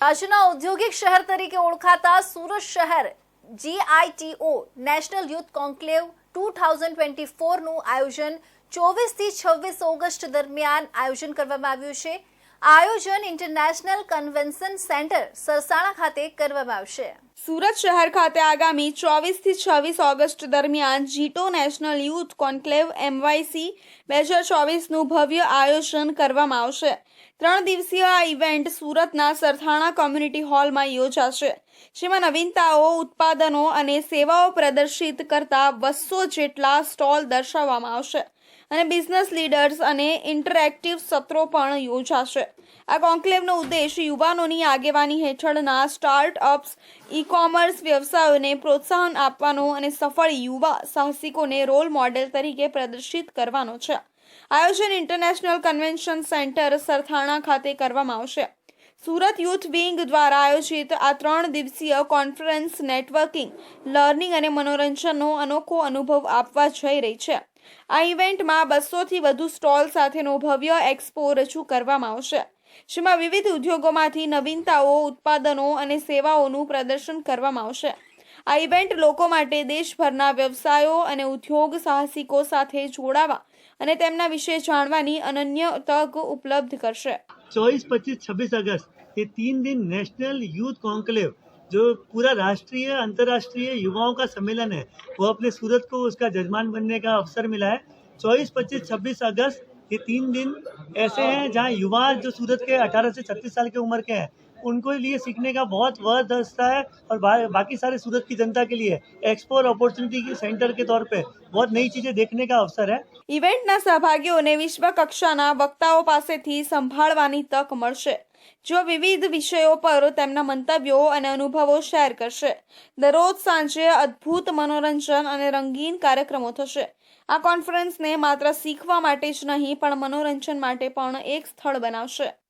રાજ્યના ઔદ્યોગિક શહેર તરીકે ઓળખાતા સુરત શહેર GITO national youth conclave two thousand twenty ફોરનું આયોજન ચોવીસથી છવ્વીસ ઓગસ્ટ દરમિયાન આયોજન કરવામાં આવ્યું છે. આયોજન ઇન્ટરનેશનલ કન્વેન્શન સેન્ટર સરસાણા ખાતે કરવામાં આવશે. સુરત શહેર ખાતે આગામી ચોવીસથી છવ્વીસ ઓગસ્ટ દરમિયાન JITO national youth conclave MYC બે હજાર ચોવીસનું ભવ્ય આયોજન કરવામાં આવશે. ત્રણ દિવસીય આ ઇવેન્ટ સુરતના સરથાણા કોમ્યુનિટી હોલમાં યોજાશે, જેમાં નવીનતાઓ, ઉત્પાદનો અને સેવાઓ પ્રદર્શિત કરતા બસો જેટલા સ્ટોલ દર્શાવવામાં આવશે. અને બિઝનેસ લીડર્સ અને ઇન્ટરેક્ટિવ સત્રો પણ યોજાશે. આ કોન્ક્લેવનો ઉદ્દેશ યુવાનોની આગેવાની હેઠળના સ્ટાર્ટઅપ્સ ઈ કોમર્સ વ્યવસાયોને પ્રોત્સાહન આપવાનો અને સફળ યુવા સાહસિકોને રોલ મોડેલ તરીકે પ્રદર્શિત કરવાનો છે. આયોજન ઇન્ટરનેશનલ કન્વેન્શન સેન્ટર સરથાણા ખાતે કરવામાં આવશે. સુરત યુથ વિંગ દ્વારા આયોજિત આ ત્રણ દિવસીય કોન્ફરન્સ નેટવર્કિંગ લર્નિંગ અને મનોરંજનનો અનોખો અનુભવ આપવા જઈ રહી છે. આ ઇવેન્ટમાં બસોથી વધુ સ્ટોલ સાથેનો ભવ્ય એક્સપો રજૂ કરવામાં આવશે, જેમાં વિવિધ ઉદ્યોગોમાંથી નવીનતાઓ, ઉત્પાદનો અને સેવાઓનું પ્રદર્શન કરવામાં આવશે. આ ઇવેન્ટ લોકો માટે દેશભરના વ્યવસાયો અને ઉદ્યોગ સાહસિકો સાથે જોડાવા અને તેમના વિશે જાણવાની અનન્ય તક ઉપલબ્ધ કરશે. ચોવીસ, પચીસ, છવ્વીસ અગસ્ત એ તીન દિન નેશનલ યુથ કોન્કલેવ जो पूरा राष्ट्रीय अंतर्राष्ट्रीय युवाओं का सम्मेलन है वो अपने सूरत को उसका जजमान बनने का अवसर मिला है चौबीस पच्चीस छब्बीस अगस्त ये तीन दिन ऐसे हैं जहाँ युवा जो सूरत के 18 से 36 साल की उम्र के हैं उनको लिए सीखने का बहुत वह दस्ता है और बा, बाकी सारे सूरत की जनता के लिए एक्सपो और अपॉर्चुनिटी की सेंटर के तौर पे बहुत नई चीज़ें देखने का अवसर है ઇવેન્ટના સહભાગીઓને વિશ્વ કક્ષાના વક્તાઓ પાસેથી સંભાળવાની તક મળશે જો વિવિધ વિષયો પર તેમના મંતવ્યો અને અનુભવો શેર કરશે. દરરોજ સાંજે અદ્ભુત મનોરંજન અને રંગીન કાર્યક્રમો થશે. આ કોન્ફરન્સને માત્ર શીખવા માટે જ નહીં, પણ મનોરંજન માટે પણ એક સ્થળ બનાવશે.